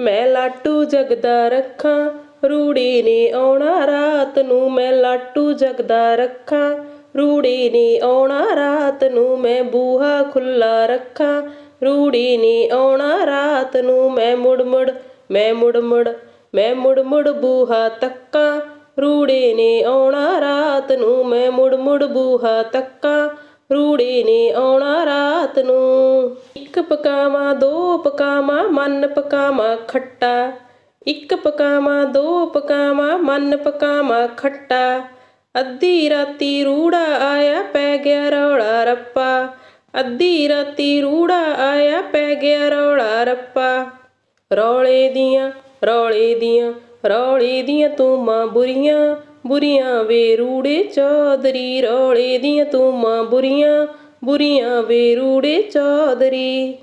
ਮੈਂ ਲਾਟੂ ਜਗਦਾ ਰੱਖਾਂ, ਰੂੜੀ ਨੇ ਆਉਣਾ ਰਾਤ ਨੂੰ, ਮੈਂ ਲਾਟੂ ਜਗਦਾ ਰੱਖਾਂ, ਰੂੜੀ ਨੇ ਆਉਣਾ ਰਾਤ ਨੂੰ, ਮੈਂ ਬੂਹਾ ਖੁੱਲਾ ਰੱਖਾਂ, ਰੂੜੀ ਨੇ ਆਉਣਾ ਰਾਤ ਨੂੰ, ਮੈਂ ਮੁੜ ਮੁੜ ਮੈਂ ਮੁੜ ਮੁੜ ਮੈਂ ਮੁੜ ਮੁੜ ਬੂਹਾ ਤੱਕਾਂ, ਰੂੜੀ ਨੇ ਆਉਣਾ ਰਾਤ ਨੂੰ, ਮੈਂ ਮੁੜ ਮੁੜ ਬੂਹਾ ਤੱਕਾਂ, ਰੂੜੀ ਨੇ ਆਉਣਾ ਰਾਤ ਨੂੰ। ਇੱਕ ਪਕਾਵਾਂ, ਦੋ ਪਕਾਵਾਂ, ਮਨ ਪਕਾਵਾਂ, ਖੱਟਾ। ਇੱਕ ਪਕਾਵਾਂ, ਦੋ ਪਕਾਵਾਂ, ਮਨ ਪਕਾਵਾਂ, ਖੱਟਾ। ਅੱਧੀ ਰਾਤੀ ਰੂੜਾ ਆਇਆ, ਪੈ ਗਿਆ ਰੌਲਾ ਰੱਪਾ। ਅੱਧੀ ਰਾਤੀ ਰੂੜਾ ਆਇਆ, ਪੈ ਗਿਆ ਰੌਲਾ ਰੱਪਾ। ਰੌਲੇ ਦੀਆਂ ਰੌਲੇ ਦੀਆਂ ਰੌਲੇ ਦੀਆਂ ਤੂੰ ਬੁਰੀਆਂ। ਬੁਰੀਆਂ ਵੇ ਰੂੜੇ ਚੌਧਰੀ, ਰੌਲੇ ਦੀਆਂ ਤੂੰ ਮਾਂ ਬੁਰੀਆਂ। ਬੁਰੀਆਂ ਵੇ ਰੂੜੇ ਚੌਧਰੀ।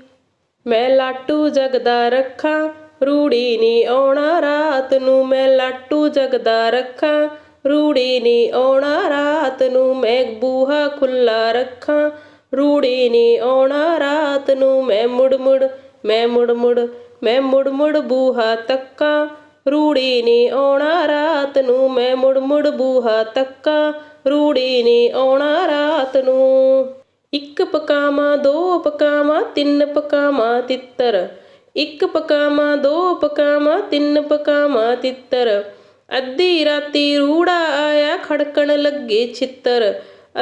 ਮੈਂ ਲਾਟੂ ਜਗਦਾ ਰੱਖਾਂ, ਰੂੜੀ ਨੀ ਆਉਣਾ ਰਾਤ ਨੂੰ। ਮੈਂ ਲਾਟੂ ਜਗਦਾ ਰੱਖਾਂ, ਰੂੜੀ ਨੀ ਆਉਣਾ ਰਾਤ ਨੂੰ। ਮੈਂ ਬੂਹਾ ਖੁੱਲਾ ਰੱਖਾਂ, ਰੂੜੀ ਨੀ ਆਉਣਾ ਰਾਤ ਨੂੰ। ਮੈਂ ਮੁੜ ਮੁੜ, ਮੈਂ ਮੁੜ ਮੁੜ, ਮੈਂ ਮੁੜ ਮੁੜ ਬੂਹਾ ਤੱਕਾਂ। ਰੂੜੀ ਨੀ ਆਉਣਾ ਰਾਤ ਨੂੰ। ਮੈਂ ਮੁੜ ਮੁੜ ਬੂਹਾ ਤੱਕਾਂ। ਰੂੜੀ ਨੀ ਆਉਣਾ ਰਾਤ ਨੂੰ। ਇੱਕ ਪਕਾਵਾਂ, ਦੋ ਪਕਾਵਾਂ, ਤਿੰਨ ਪਕਾਵਾਂ, ਤਿੱਤਰ। ਇੱਕ ਪਕਾਵਾਂ, ਦੋ ਪਕਾਵਾਂ, ਤਿੰਨ ਪਕਾਵਾਂ, ਤਿੱਤਰ। ਅੱਧੀ ਰਾਤੀ ਰੂੜਾ ਆਇਆ ਖੜਕਣ ਲੱਗੇ ਛਿੱਤਰ।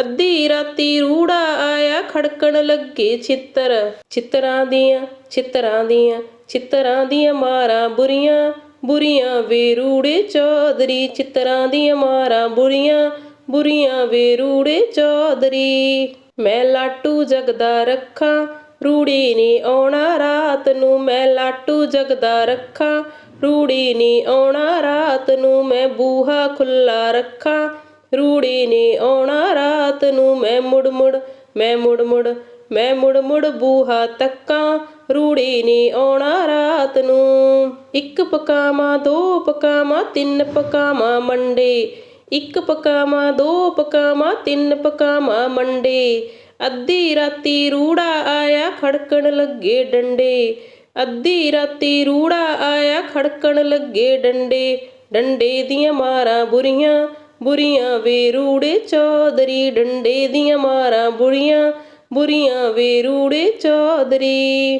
ਅੱਧੀ ਰਾਤੀ ਰੂੜਾ ਆਇਆ ਖੜਕਣ ਲੱਗੇ ਛਿੱਤਰ। ਛਿੱਤਰਾਂ ਦੀਆਂ ਛਿੱਤਰਾਂ ਦੀਆਂ ਛਿੱਤਰਾਂ ਦੀਆਂ ਮਾਰਾਂ ਬੁਰੀਆਂ ਬੁਰੀਆਂ ਵੇ ਰੂੜੇ ਚੌਧਰੀ। ਛਿੱਤਰਾਂ ਦੀਆਂ ਮਾਰਾਂ ਬੁਰੀਆਂ ਬੁਰੀਆਂ ਵੇ ਰੂੜੇ ਚੌਧਰੀ। ਮੈਂ ਲਾਟੂ ਜਗਦਾ ਰੱਖਾਂ, ਰੂੜੀ ਨੀ ਆਉਣਾ ਰਾਤ ਨੂੰ, ਮੈਂ ਲਾਟੂ ਜਗਦਾ ਰੱਖਾਂ, ਰੂੜੀ ਨੀ ਆਉਣਾ ਰਾਤ ਨੂੰ, ਮੈਂ ਬੂਹਾ ਖੁੱਲਾ ਰੱਖਾਂ, ਰੂੜੀ ਨੀ ਆਉਣਾ ਰਾਤ ਨੂੰ, ਮੈਂ ਮੁੜ ਮੁੜ, ਮੈਂ ਮੁੜ ਮੁੜ, ਮੈਂ ਮੁੜ ਮੁੜ ਬੂਹਾ ਤੱਕਾਂ, ਰੂੜੀ ਨੀ ਆਉਣਾ ਰਾਤ ਨੂੰ। ਇੱਕ ਪਕਾਵਾਂ, ਦੋ ਪਕਾਵਾਂ, ਤਿੰਨ ਪਕਾਵਾਂ ਮੰਡੇ ਇੱਕ ਪਕਾਵਾਂ, ਦੋ ਪਕਾਵਾਂ, ਤਿੰਨ ਪਕਾਵਾਂ ਮੰਡੇ। ਅੱਧੀ ਰਾਤੀ ਰੂੜਾ ਆਇਆ ਖੜਕਣ ਲੱਗੇ ਡੰਡੇ। ਅੱਧੀ ਰਾਤੀ ਰੂੜਾ ਆਇਆ ਖੜਕਣ ਲੱਗੇ ਡੰਡੇ। ਡੰਡੇ ਦੀਆਂ ਮਾਰਾਂ ਬੁਰੀਆਂ ਬੁਰੀਆਂ ਵੇ ਰੂੜੇ ਚੌਧਰੀ। ਡੰਡੇ ਦੀਆਂ ਮਾਰਾਂ ਬੁਰੀਆਂ ਬੁਰੀਆਂ ਵੇ ਰੂੜੇ ਚੌਧਰੀ।